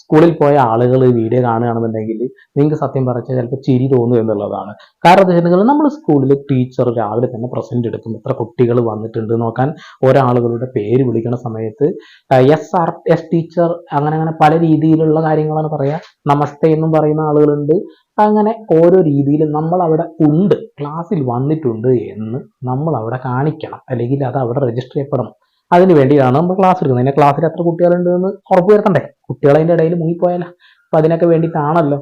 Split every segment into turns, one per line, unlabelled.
സ്കൂളിൽ പോയ ആളുകൾ വീഡിയോ കാണുകയാണെന്നുണ്ടെങ്കിൽ നിങ്ങൾക്ക് സത്യം പറഞ്ഞാൽ ചിലപ്പോൾ ചിരി തോന്നും എന്നുള്ളതാണ്. കാരണം എന്താ വെച്ചിട്ടുണ്ടെങ്കിൽ നമ്മൾ സ്കൂളിൽ ടീച്ചർ രാവിലെ തന്നെ പ്രസന്റ് എടുക്കും എത്ര കുട്ടികൾ വന്നിട്ടുണ്ട് നോക്കാൻ ഒരാളുകളുടെ പേര് വിളിക്കുന്ന സമയത്ത് എസ് ആർ എസ് ടീച്ചർ അങ്ങനെ അങ്ങനെ പല രീതിയിലുള്ള കാര്യങ്ങളാണ് പറയുക നമസ്തേ എന്നും പറയുന്ന ആളുകളുണ്ട്. അങ്ങനെ ഓരോ രീതിയിൽ നമ്മൾ അവിടെ ഉണ്ട്. ക്ലാസ്സിൽ വന്നിട്ടുണ്ട് എന്ന് നമ്മൾ അവിടെ കാണിക്കണം. അല്ലെങ്കിൽ അത് അവിടെ രജിസ്റ്റർ ചെയ്യപ്പെടണം. അതിന് വേണ്ടിയാണ് നമ്മൾ ക്ലാസ് എടുക്കുന്നത്. അതിന്റെ ക്ലാസ്സിൽ എത്ര കുട്ടികളുണ്ട് എന്ന് ഉറപ്പ് വരുത്തണ്ടേ? കുട്ടികൾ അതിന്റെ ഇടയിൽ മുങ്ങിപ്പോയാലോ? അപ്പോൾ അതിനൊക്കെ വേണ്ടിയിട്ടാണല്ലോ.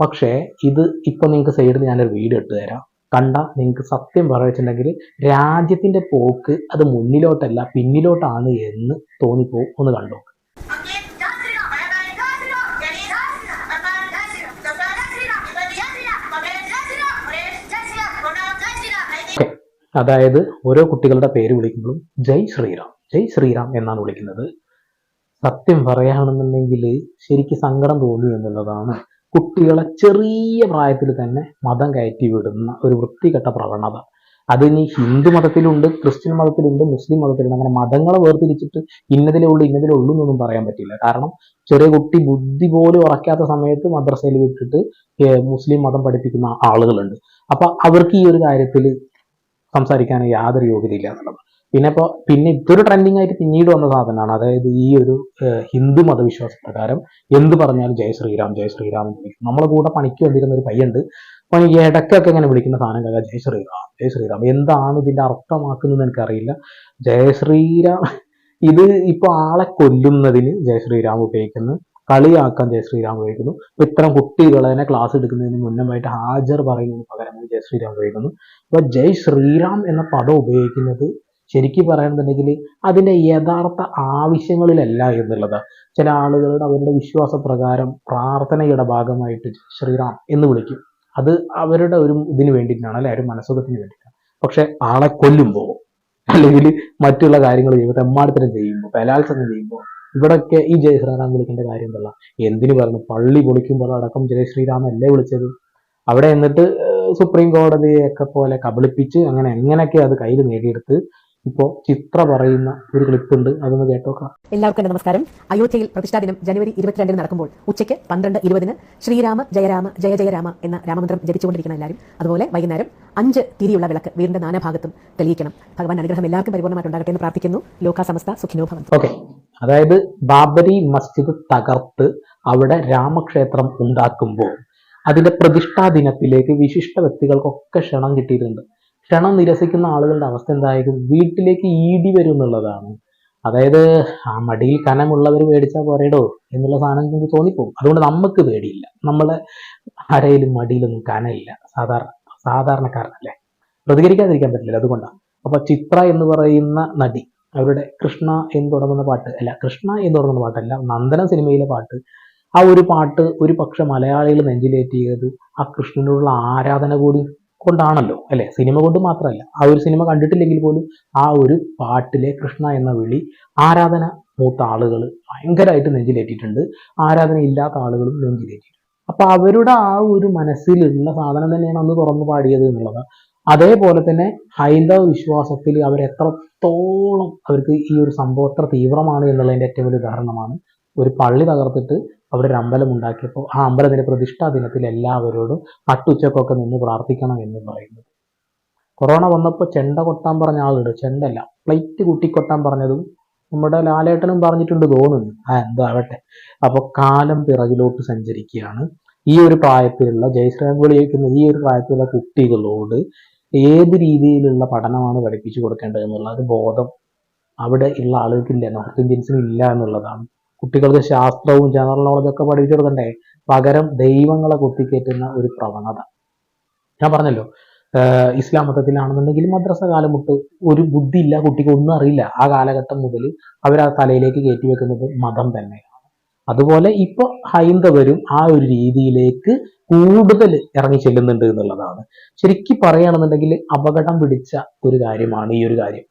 പക്ഷേ ഇത് ഇപ്പം നിങ്ങൾക്ക് സൈഡിൽ ഞാനൊരു വീഡിയോ ഇട്ട് തരാം. കണ്ട നിങ്ങൾക്ക് സത്യം പറയുന്നുണ്ടെങ്കിൽ രാജ്യത്തിന്റെ പോക്ക് അത് മുന്നിലോട്ടല്ല പിന്നിലോട്ടാണ് എന്ന് തോന്നിപ്പോ ഒന്ന് കണ്ടു? അതായത് ഓരോ കുട്ടികളുടെ പേര് വിളിക്കുമ്പോഴും ജയ് ശ്രീറാം. ജയ് ശ്രീറാം എന്നാണ് വിളിക്കുന്നത്. സത്യം പറയുകയാണെന്നുണ്ടെങ്കിൽ ശരിക്കും സങ്കടം തോന്നി എന്നുള്ളതാണ്. കുട്ടികളെ ചെറിയ പ്രായത്തിൽ തന്നെ മതം കയറ്റി വിടുന്ന ഒരു വൃത്തികെട്ട പ്രവണത. അത് ഇനി ഹിന്ദു മതത്തിലുണ്ട് ക്രിസ്ത്യൻ മതത്തിലുണ്ട് മുസ്ലിം മതത്തിലുണ്ട്. അങ്ങനെ മതങ്ങളെ വേർതിരിച്ചിട്ട് ഇന്നതിലേ ഉള്ളൂ ഇന്നതിലേ ഉള്ളൂ എന്നൊന്നും പറയാൻ പറ്റില്ല. കാരണം ചെറിയ കുട്ടി ബുദ്ധി പോലും ഉറക്കാത്ത സമയത്ത് മദ്രസയിൽ വിട്ടിട്ട് മുസ്ലിം മതം പഠിപ്പിക്കുന്ന ആളുകളുണ്ട്. അപ്പൊ അവർക്ക് ഈ ഒരു കാര്യത്തിൽ സംസാരിക്കാൻ യാതൊരു യോഗ്യതയില്ല പിന്നെ ഇപ്പോൾ പിന്നെ ഇതൊരു ട്രെൻഡിങ് ആയിട്ട് പിന്നീട് വന്ന സാധനമാണ്. അതായത് ഈ ഒരു ഹിന്ദു മതവിശ്വാസ പ്രകാരം എന്ത് പറഞ്ഞാലും ജയ ശ്രീരാം ജയ ശ്രീരാം എന്ന് വിളിക്കും. നമ്മളെ കൂടെ പണിക്ക് വന്നിരുന്ന ഒരു പയ്യുണ്ട് അപ്പം ഈ ഇടയ്ക്കൊക്കെ ഇങ്ങനെ വിളിക്കുന്ന സാധനം കേൾക്കാം. ജയ ശ്രീറാം ജയ ശ്രീറാം എന്താണ് ഇതിന്റെ അർത്ഥമാക്കുന്നത് എനിക്കറിയില്ല. ജയ ശ്രീരാം ഇത് ഇപ്പോൾ ആളെ കൊല്ലുന്നതിന് ജയ ശ്രീരാം ഉപയോഗിക്കുന്നു. കളിയാക്കാൻ ജയശ്രീരാം ഉപയോഗിക്കുന്നു. ഇപ്പം ഇത്തരം കുട്ടികളെ ക്ലാസ് എടുക്കുന്നതിന് മുന്നമായിട്ട് ഹാജർ പറയുന്നതിന് പകരമായി ജയ ശ്രീരാം ഉപയോഗിക്കുന്നു അപ്പൊ ജയ് ശ്രീറാം എന്ന പദം ഉപയോഗിക്കുന്നത് ശരിക്കും പറയുന്നുണ്ടെങ്കിൽ അതിന്റെ യഥാർത്ഥ ആവശ്യങ്ങളിലല്ല എന്നുള്ളത്. ചില ആളുകളുടെ അവരുടെ വിശ്വാസപ്രകാരം പ്രാർത്ഥനയുടെ ഭാഗമായിട്ട് ശ്രീറാം എന്ന് വിളിക്കും. അത് അവരുടെ ഒരു ഇതിന് വേണ്ടിയിട്ടാണ് അല്ലെ? ഒരു മനസ്സുഖത്തിന് വേണ്ടിയിട്ടാണ്. പക്ഷെ ആളെ കൊല്ലുമ്പോൾ അല്ലെങ്കിൽ മറ്റുള്ള കാര്യങ്ങൾ ചെയ്യുമ്പോൾ തെമ്മാടത്തരം ചെയ്യുമ്പോൾ ബലാത്സംഗം ചെയ്യുമ്പോൾ ഇവിടൊക്കെ ഈ ജയ ശ്രീറാം വിളിക്കേണ്ട കാര്യം എന്തല്ല എന്തിനു പറഞ്ഞു? പള്ളി പൊളിക്കുമ്പോൾ അടക്കം ജയ ശ്രീറാം അല്ലേ വിളിച്ചത്? അവിടെ എന്നിട്ട് സുപ്രീം കോടതിയൊക്കെ പോലെ കബളിപ്പിച്ച് അങ്ങനെ എങ്ങനെയൊക്കെ അത് കയ്യിൽ നേടിയെടുത്ത് ഇപ്പോ ചിത്ര പറയുന്ന ഒരു ക്ലിപ്പ് ഉണ്ട് അതൊന്ന് കേട്ടോക്കാം.
എല്ലാവർക്കും എന്റെ നമസ്കാരം. അയോധ്യയിൽ പ്രതിഷ്ഠാ ദിനം ജനുവരി ഇരുപത്തിരണ്ടിന് നടക്കുമ്പോൾ ഉച്ചയ്ക്ക് പന്ത്രണ്ട് ഇരുപതിന് ശ്രീരാമ ജയരാമ ജയ ജയരാമ എന്ന രാമമന്ത്രം ജപിച്ചുകൊണ്ടിരിക്കുന്ന എല്ലാവരും അതുപോലെ വൈകുന്നേരം അഞ്ച് തിരിയുള്ള വിളക്ക് വീടിന്റെ നാനാഭാഗത്തും തെളിയിക്കണം. ഭഗവാൻ അനുഗ്രഹം എല്ലാവർക്കും പരിപൂർണമായിട്ടുണ്ടാകട്ടെ എന്ന് പ്രാർത്ഥിക്കുന്നു. ലോക സമസ്ത സുഖിനോ ഭവന്തു.
ഓക്കെ. അതായത് ബാബരി മസ്ജിദ് തകർത്ത് അവിടെ രാമക്ഷേത്രം ഉണ്ടാക്കുമ്പോൾ അതിന്റെ പ്രതിഷ്ഠാ ദിനത്തിലേക്ക് വിശിഷ്ട വ്യക്തികൾക്കൊക്കെ ക്ഷണം കിട്ടിയിട്ടുണ്ട്. ക്ഷണം നിരസിക്കുന്ന ആളുകളുടെ അവസ്ഥ എന്തായിരിക്കും വീട്ടിലേക്ക് ഈടി വരും എന്നുള്ളതാണ് അതായത് ആ മടിയിൽ കനമുള്ളവർ മേടിച്ചാൽ പോരേടോ എന്നുള്ള സാധനം നിങ്ങൾക്ക് തോന്നിപ്പോകും. അതുകൊണ്ട് നമുക്ക് പേടിയില്ല. നമ്മളെ ആരെയിലും മടിയിലൊന്നും കനയില്ല. സാധാരണ സാധാരണക്കാരനല്ലേ പ്രതികരിക്കാതിരിക്കാൻ പറ്റില്ല. അതുകൊണ്ടാണ്. അപ്പൊ ചിത്ര എന്ന് പറയുന്ന നടി അവരുടെ കൃഷ്ണ എന്ന് തുടങ്ങുന്ന പാട്ട് അല്ല കൃഷ്ണ എന്ന് തുടങ്ങുന്ന പാട്ടല്ല നന്ദന സിനിമയിലെ പാട്ട് ആ ഒരു പാട്ട് ഒരു പക്ഷെ മലയാളികൾ നെഞ്ചിലേറ്റിയത് ആ കൃഷ്ണനോടുള്ള ആരാധന കൂടി കൊണ്ടാണല്ലോ അല്ലെ? സിനിമ കൊണ്ട് മാത്രമല്ല. ആ ഒരു സിനിമ കണ്ടിട്ടില്ലെങ്കിൽ പോലും ആ ഒരു പാട്ടിലെ കൃഷ്ണ എന്ന വിളി ആരാധന മൂത്ത ആളുകൾ ഭയങ്കരമായിട്ട് നെഞ്ചിലേറ്റിയിട്ടുണ്ട്. ആരാധന ഇല്ലാത്ത ആളുകളും നെഞ്ചിലേറ്റിയിട്ടുണ്ട്. അപ്പൊ അവരുടെ ആ ഒരു മനസ്സിലുള്ള സാധനം തന്നെയാണ് അന്ന് തുറന്നു പാടിയത് എന്നുള്ളത്. അതേപോലെ തന്നെ ഹൈന്ദവ വിശ്വാസത്തിൽ അവർ എത്രത്തോളം അവർക്ക് ഈ ഒരു സംഭവം എത്ര തീവ്രമാണ് എന്നുള്ളതിന്റെ ഏറ്റവും വലിയ ഉദാഹരണമാണ്. ഒരു പള്ളി തകർത്തിട്ട് അവിടെ ഒരു അമ്പലം ഉണ്ടാക്കിയപ്പോൾ ആ അമ്പലത്തിന്റെ പ്രതിഷ്ഠാ ദിനത്തിൽ എല്ലാവരോടും നട്ടുച്ചക്കൊക്കെ നിന്ന് പ്രാർത്ഥിക്കണം എന്ന് പറയുന്നത്. കൊറോണ വന്നപ്പോൾ ചെണ്ട കൊട്ടാൻ പറഞ്ഞ ആളുണ്ട്. ചെണ്ടല്ല. പ്ലേറ്റ് കുട്ടിക്കൊട്ടാൻ പറഞ്ഞതും നമ്മുടെ ലാലേട്ടനും പറഞ്ഞിട്ടുണ്ട് തോന്നുന്നു. ആ എന്തോ ആവട്ടെ. അപ്പൊ കാലം പിറകിലോട്ട് സഞ്ചരിക്കുകയാണ്. ഈ ഒരു പ്രായത്തിലുള്ള ജയശ്രീരാം വിളിക്കുന്ന ഈ ഒരു പ്രായത്തിലുള്ള കുട്ടികളോട് ഏത് രീതിയിലുള്ള പഠനമാണ് പഠിപ്പിച്ചു കൊടുക്കേണ്ടത് എന്നുള്ള ഒരു ബോധം അവിടെ ഉള്ള ആളുകൾക്കില്ല. നോർത്ത് ഇന്ത്യൻസിന് ഇല്ല എന്നുള്ളതാണ്. കുട്ടികൾക്ക് ശാസ്ത്രവും ജനറൽ നോളജൊക്കെ പഠിപ്പിച്ചു കൊടുക്കണ്ടേ? പകരം ദൈവങ്ങളെ കുത്തിക്കയറ്റുന്ന ഒരു പ്രവണത. ഞാൻ പറഞ്ഞല്ലോ ഇസ്ലാം മതത്തിലാണെന്നുണ്ടെങ്കിൽ മദ്രസ കാലം തൊട്ട് ഒരു ബുദ്ധി ഇല്ല കുട്ടിക്ക് ഒന്നും അറിയില്ല. ആ കാലഘട്ടം മുതൽ അവർ ആ തലയിലേക്ക് കയറ്റി വെക്കുന്നത് മതം തന്നെയാണ്. അതുപോലെ ഇപ്പൊ ഹൈന്ദവരും ആ ഒരു രീതിയിലേക്ക് കൂടുതൽ ഇറങ്ങി ചെല്ലുന്നുണ്ട് എന്നുള്ളതാണ്. ശരിക്കും പറയുകയാണെന്നുണ്ടെങ്കിൽ അപകടം പിടിച്ച ഒരു കാര്യമാണ് ഈ ഒരു കാര്യം.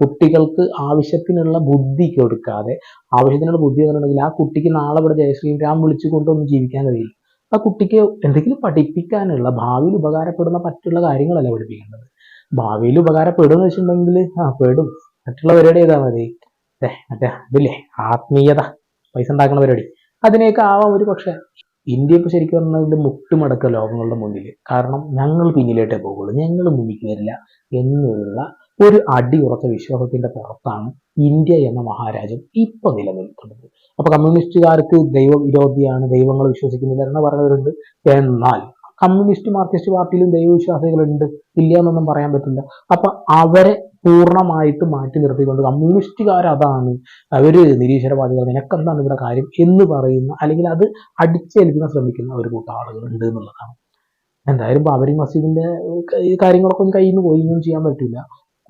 കുട്ടികൾക്ക് ആവശ്യത്തിനുള്ള ബുദ്ധി കൊടുക്കാതെ ആവശ്യത്തിനുള്ള ബുദ്ധി എന്നുണ്ടെങ്കിൽ ആ കുട്ടിക്ക് നാളെ ഇവിടെ ജയശ്രീരാം വിളിച്ചു കൊണ്ടൊന്നും ജീവിക്കാൻ കഴിയില്ല. ആ കുട്ടിക്ക് എന്തെങ്കിലും പഠിപ്പിക്കാനുള്ള ഭാവിയിൽ ഉപകാരപ്പെടുന്ന മറ്റുള്ള കാര്യങ്ങളല്ല പഠിപ്പിക്കേണ്ടത്? ഭാവിയിൽ ഉപകാരപ്പെടും എന്ന് വെച്ചിട്ടുണ്ടെങ്കിൽ ആ പെടും. മറ്റുള്ള പരിപാടി ചെയ്താൽ മതി? മറ്റേ ഇതില്ലേ ആത്മീയത പൈസ ഉണ്ടാക്കുന്ന പരിപാടി. അതിനെയൊക്കെ ആവാം ഒരു പക്ഷേ. ഇന്ത്യ ഇപ്പോൾ ശരിക്കും പറഞ്ഞാൽ മുട്ടുമടക്ക ലോകങ്ങളുടെ മുന്നിൽ കാരണം ഞങ്ങൾ പിന്നിലേട്ടേ പോകുള്ളൂ ഞങ്ങൾ മുന്നിൽ വരില്ല. എന്നുള്ള ഒരു അടിയുറച്ച വിശ്വാസത്തിന്റെ പുറത്താണ് ഇന്ത്യ എന്ന മഹാരാജ്യം ഇപ്പൊ നിലനിൽക്കുന്നത്. അപ്പൊ കമ്മ്യൂണിസ്റ്റുകാർക്ക് ദൈവ വിരോധിയാണ് ദൈവങ്ങൾ വിശ്വസിക്കുന്നില്ല എന്ന് പറയുന്നവരുണ്ട്. എന്നാൽ കമ്മ്യൂണിസ്റ്റ് മാർക്സിസ്റ്റ് പാർട്ടിയിലും ദൈവവിശ്വാസികളുണ്ട്. ഇല്ല എന്നൊന്നും പറയാൻ പറ്റില്ല. അപ്പൊ അവരെ പൂർണമായിട്ട് മാറ്റി നിർത്തിക്കൊണ്ട് കമ്മ്യൂണിസ്റ്റുകാർ അതാണ് അവർ നിരീശ്വരവാദികൾ. നിനക്കെന്താണ് ഇവിടെ കാര്യം എന്ന് പറയുന്ന അല്ലെങ്കിൽ അത് അടിച്ചേൽപ്പിക്കാൻ ശ്രമിക്കുന്ന ഒരു കൂട്ടം ആളുകൾ ഉണ്ട് എന്നുള്ളതാണ്. എന്തായാലും ബാബരി മസ്ജിദിന്റെ കാര്യങ്ങളൊക്കെ ഒന്ന് കയ്യിൽ നിന്ന് പോയി ഒന്നും ചെയ്യാൻ പറ്റില്ല.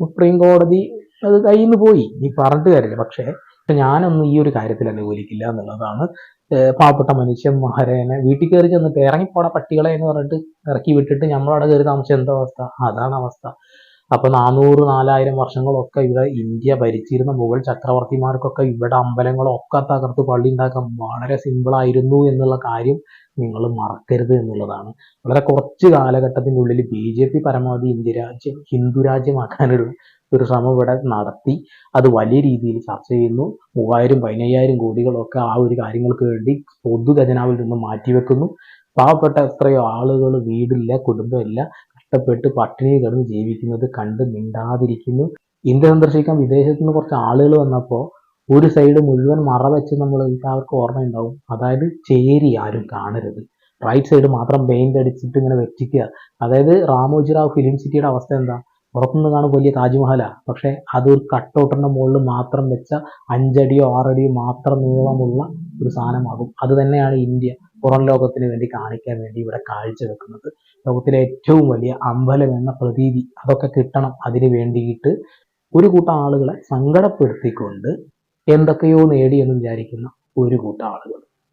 സുപ്രീം കോടതി അത് കയ്യിൽ നിന്ന് പോയി. നീ പറഞ്ഞിട്ട് കാര്യമില്ല. പക്ഷേ ഞാനൊന്നും ഈ ഒരു കാര്യത്തിൽ അനുകൂലിക്കില്ല എന്നുള്ളതാണ് പാവപ്പെട്ട മനുഷ്യൻ മഹരേനെ വീട്ടിൽ കയറി ചെന്നിട്ട് ഇറങ്ങിപ്പോടാ പട്ടികളെ എന്ന് പറഞ്ഞിട്ട് ഇറക്കി വിട്ടിട്ട് നമ്മളവിടെ കയറി താമസിച്ച എന്താ അവസ്ഥ? അതാണ് അവസ്ഥ. അപ്പൊ നാനൂറ് നാലായിരം വർഷങ്ങളൊക്കെ ഇവിടെ ഇന്ത്യ ഭരിച്ചിരുന്ന മുഗൾ ചക്രവർത്തിമാർക്കൊക്കെ ഇവിടെ അമ്പലങ്ങളൊക്കെ തകർത്ത് പള്ളി ഉണ്ടാക്കാൻ വളരെ സിമ്പിൾ ആയിരുന്നു എന്നുള്ള കാര്യം നിങ്ങൾ മറക്കരുത് എന്നുള്ളതാണ്. വളരെ കുറച്ച് കാലഘട്ടത്തിന്റെ ഉള്ളിൽ ബി ജെ പി പരമാവധി ഇന്ത്യ രാജ്യം ഹിന്ദു രാജ്യമാക്കാനൊരു ഒരു ശ്രമം ഇവിടെ നടത്തി. അത് വലിയ രീതിയിൽ ചർച്ച ചെയ്യുന്നു. മൂവായിരം പതിനയ്യായിരം കോടികളൊക്കെ ആ ഒരു കാര്യങ്ങൾക്ക് വേണ്ടി പൊതു ഖജനാവിൽ നിന്ന് മാറ്റിവെക്കുന്നു. പാവപ്പെട്ട എത്രയോ ആളുകൾ വീടില്ല കുടുംബമില്ല. കഷ്ടപ്പെട്ട് പട്ടിണി കിടന്ന് ജീവിക്കുന്നത് കണ്ട് മിണ്ടാതിരിക്കുന്നു. ഇന്ത്യ സന്ദർശിക്കാൻ വിദേശത്ത് നിന്ന് കുറച്ച് ആളുകൾ വന്നപ്പോൾ ഒരു സൈഡ് മുഴുവൻ മറ വെച്ച് നമ്മൾ എല്ലാവർക്കും ഓർമ്മയുണ്ടാവും. അതായത് ചേരി ആരും കാണരുത്. റൈറ്റ് സൈഡ് മാത്രം പെയിന്റ് അടിച്ചിട്ട് ഇങ്ങനെ വെച്ചിക്കുക അതായത് റാമോജിറാവ് ഫിലിം സിറ്റിയുടെ അവസ്ഥ എന്താ? പുറത്തുനിന്ന് കാണും വലിയ താജ്മഹലാ. പക്ഷേ അത് ഒരു കട്ടൗട്ടറിന്റെ മുകളിൽ മാത്രം വെച്ച അഞ്ചടിയോ ആറടിയോ മാത്രം നീളമുള്ള ഒരു സാധനമാകും. അത് തന്നെയാണ് ഇന്ത്യ പുറം ലോകത്തിന് വേണ്ടി കാണിക്കാൻ വേണ്ടി ഇവിടെ കാഴ്ചവെക്കുന്നത്. ലോകത്തിലെ ഏറ്റവും വലിയ അമ്പലം എന്ന പ്രതീതി അതൊക്കെ കിട്ടണം അതിന് വേണ്ടിയിട്ട് ഒരു കൂട്ടം ആളുകളെ സങ്കടപ്പെടുത്തിക്കൊണ്ട് എന്തൊക്കെയോ നേടി എന്ന് വിചാരിക്കുന്ന ഒരു കൂട്ടം ആളുകൾ.